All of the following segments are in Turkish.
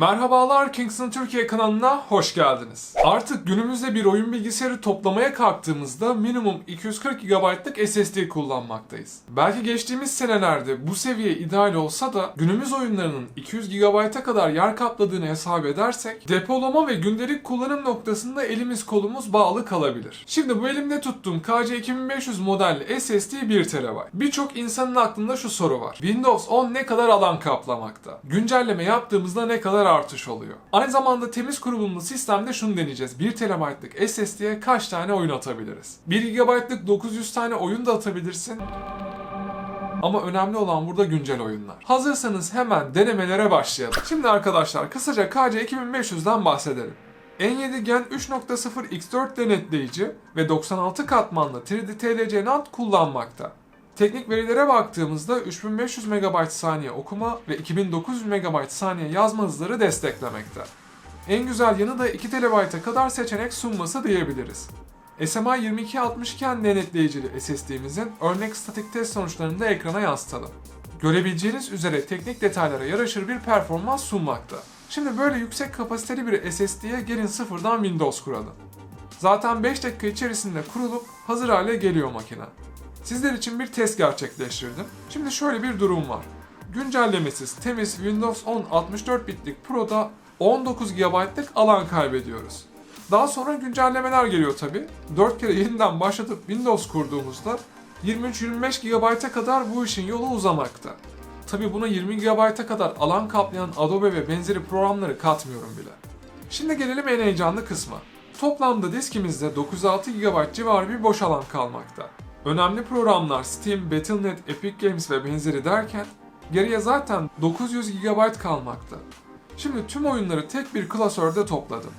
Merhabalar Kingston Türkiye kanalına hoş geldiniz. Artık günümüzde bir oyun bilgisayarı toplamaya kalktığımızda minimum 240 GB'lık SSD kullanmaktayız. Belki geçtiğimiz senelerde bu seviye ideal olsa da günümüz oyunlarının 200 GB'a kadar yer kapladığını hesap edersek depolama ve gündelik kullanım noktasında elimiz kolumuz bağlı kalabilir. Şimdi bu elimde tuttuğum KC2500 modelli SSD 1 TB. Birçok insanın aklında şu soru var. Windows 10 ne kadar alan kaplamakta? Güncelleme yaptığımızda ne kadar artış oluyor? Aynı zamanda temiz kurulumlu sistemde şunu deneyeceğiz. 1 TB'lık SSD'ye kaç tane oyun atabiliriz? 1 GB'lık 900 tane oyun da atabilirsin. Ama önemli olan burada güncel oyunlar. Hazırsanız hemen denemelere başlayalım. Şimdi arkadaşlar kısaca KC 2500'den bahsedelim. N7 Gen 3.0 X4 denetleyici ve 96 katmanlı 3D TLC NAND kullanmakta. Teknik verilere baktığımızda 3500 MB saniye okuma ve 2900 MB saniye yazma hızları desteklemekte. En güzel yanı da 2 TB'a kadar seçenek sunması diyebiliriz. SMA 2262N denetleyicili SSD'mizin örnek statik test sonuçlarını da ekrana yansıtalım. Görebileceğiniz üzere teknik detaylara yaraşır bir performans sunmakta. Şimdi böyle yüksek kapasiteli bir SSD'ye gelin sıfırdan Windows kuralım. Zaten 5 dakika içerisinde kurulup hazır hale geliyor makine. Sizler için bir test gerçekleştirdim. Şimdi şöyle bir durum var. Güncellemesiz temiz Windows 10 64 bitlik Pro'da 19 GB'lık alan kaybediyoruz. Daha sonra güncellemeler geliyor tabi. 4 kere yeniden başlatıp Windows kurduğumuzda 23-25 GB'a kadar bu işin yolu uzamakta. Tabi buna 20 GB'a kadar alan kaplayan Adobe ve benzeri programları katmıyorum bile. Şimdi gelelim en heyecanlı kısma. Toplamda diskimizde 906 GB civarı bir boş alan kalmakta. Önemli programlar Steam, Battle.net, Epic Games ve benzeri derken geriye zaten 900 GB kalmakta. Şimdi tüm oyunları tek bir klasörde topladım.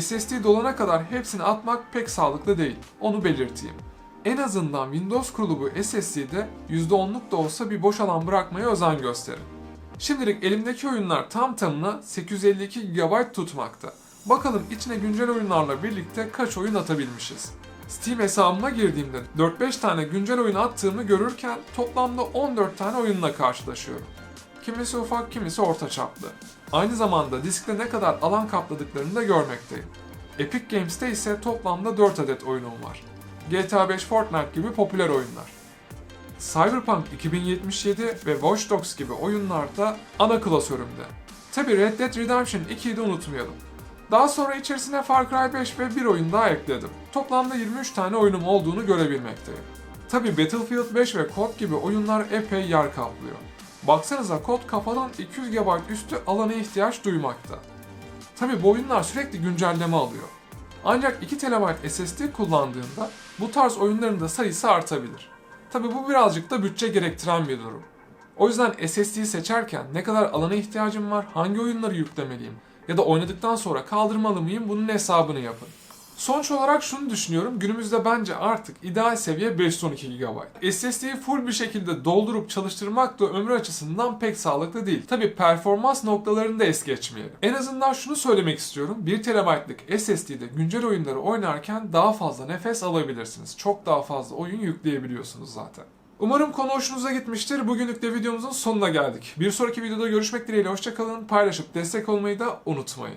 SSD dolana kadar hepsini atmak pek sağlıklı değil, onu belirteyim. En azından Windows kurulu bu SSD'de %10'luk da olsa bir boş alan bırakmaya özen gösterin. Şimdilik elimdeki oyunlar tam tamına 852 GB tutmakta. Bakalım içine güncel oyunlarla birlikte kaç oyun atabilmişiz. Steam hesabıma girdiğimde 4-5 tane güncel oyun attığımı görürken toplamda 14 tane oyunla karşılaşıyorum. Kimisi ufak, kimisi orta çaplı. Aynı zamanda diskte ne kadar alan kapladıklarını da görmekteyim. Epic Games'te ise toplamda 4 adet oyunum var. GTA 5 Fortnite gibi popüler oyunlar. Cyberpunk 2077 ve Watch Dogs gibi oyunlarda ana klasörümde. Tabi Red Dead Redemption 2'yi de unutmayalım. Daha sonra içerisine Far Cry 5 ve bir oyun daha ekledim. Toplamda 23 tane oyunum olduğunu görebilmekteyim. Tabi Battlefield 5 ve COD gibi oyunlar epey yer kaplıyor. Baksanıza COD kafadan 200 GB üstü alana ihtiyaç duymakta. Tabi bu oyunlar sürekli güncelleme alıyor. Ancak 2 TB SSD kullandığında bu tarz oyunların da sayısı artabilir. Tabi bu birazcık da bütçe gerektiren bir durum. O yüzden SSD'yi seçerken ne kadar alana ihtiyacım var, hangi oyunları yüklemeliyim ya da oynadıktan sonra kaldırmalı mıyım bunun hesabını yapın. Sonuç olarak şunu düşünüyorum. Günümüzde bence artık ideal seviye 512 GB. SSD'yi full bir şekilde doldurup çalıştırmak da ömrü açısından pek sağlıklı değil. Tabi performans noktalarını da es geçmeyelim. En azından şunu söylemek istiyorum. 1 TB'lık SSD'de güncel oyunları oynarken daha fazla nefes alabilirsiniz. Çok daha fazla oyun yükleyebiliyorsunuz zaten. Umarım konu hoşunuza gitmiştir. Bugünlük de videomuzun sonuna geldik. Bir sonraki videoda görüşmek dileğiyle hoşçakalın. Paylaşıp destek olmayı da unutmayın.